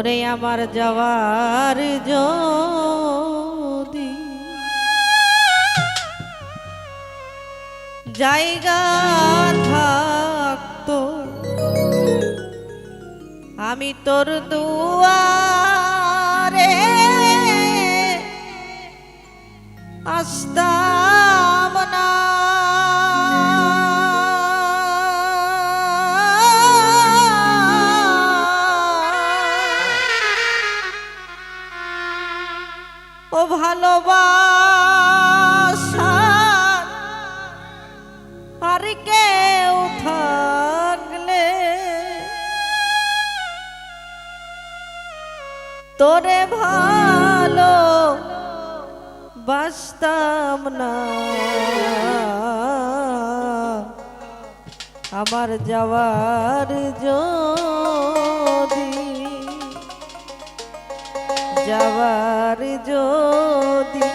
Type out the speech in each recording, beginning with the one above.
ওরে আমার যাওয়ার যদি জায়গা থাকতো আমি তোর দুয়ারে আসতাম ও ভালোবাসা আর কেউ থাকলে তোরে ভালো বাসতাম না। আমার যাওয়ার যদি যাওয়ার যদি জায়গা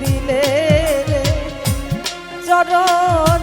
দিলে চরণ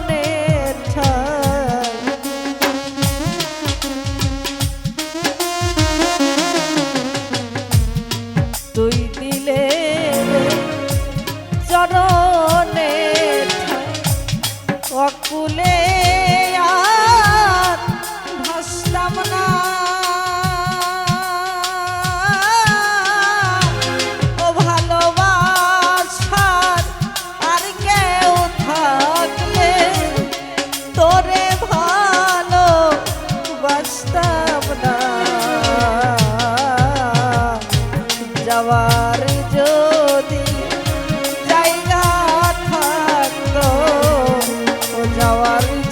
Januari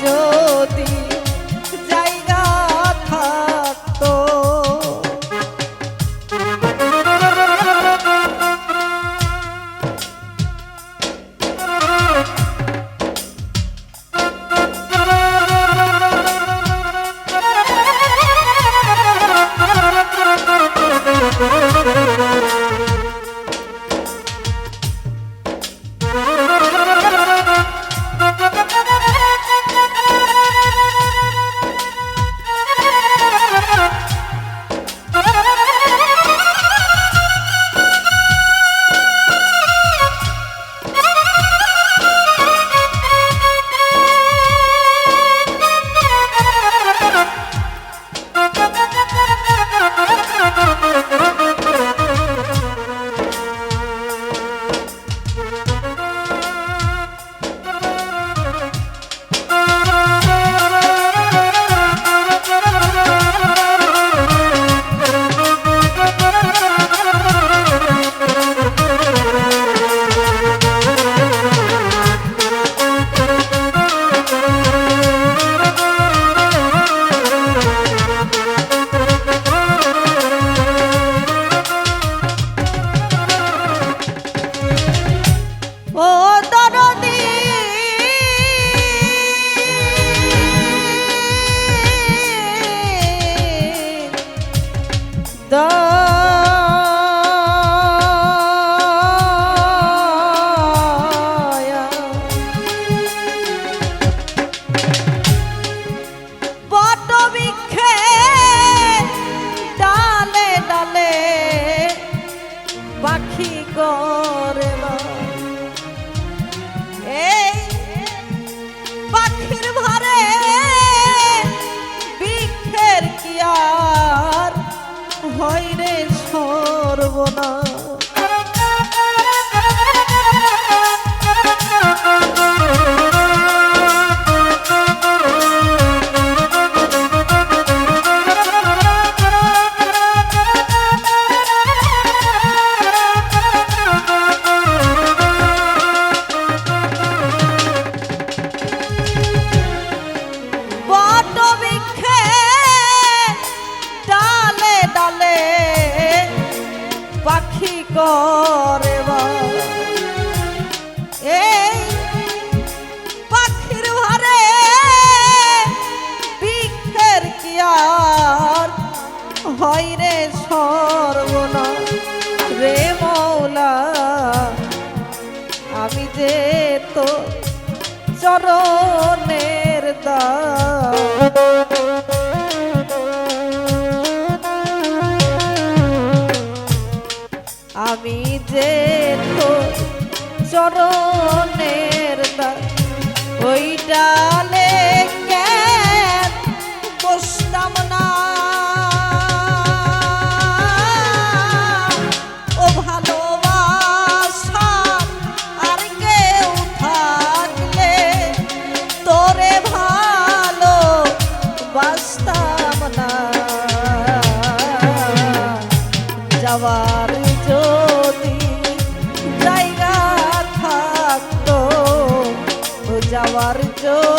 করে এই পাখির ঘরে বৃক্ষের কি আর হয় রে সর্বনা রে আমি যে তো চরণের দা চরণের ওইটা আমার চোখ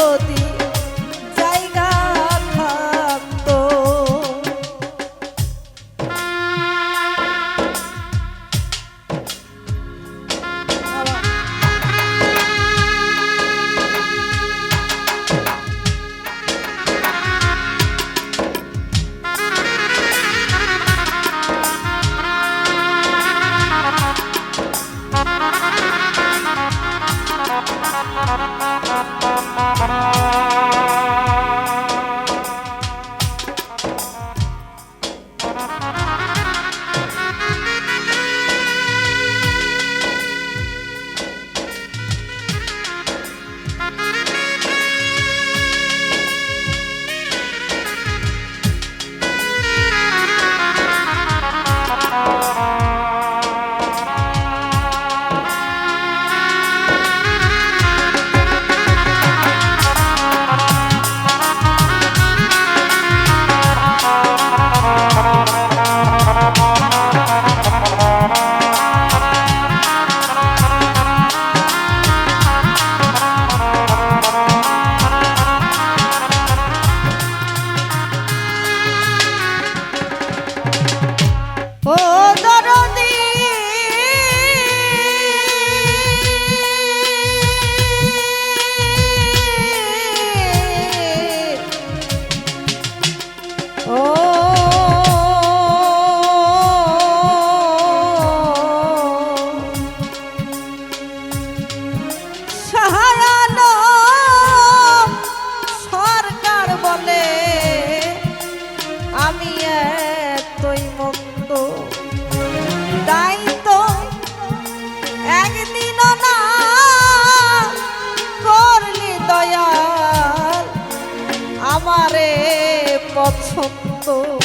쳤도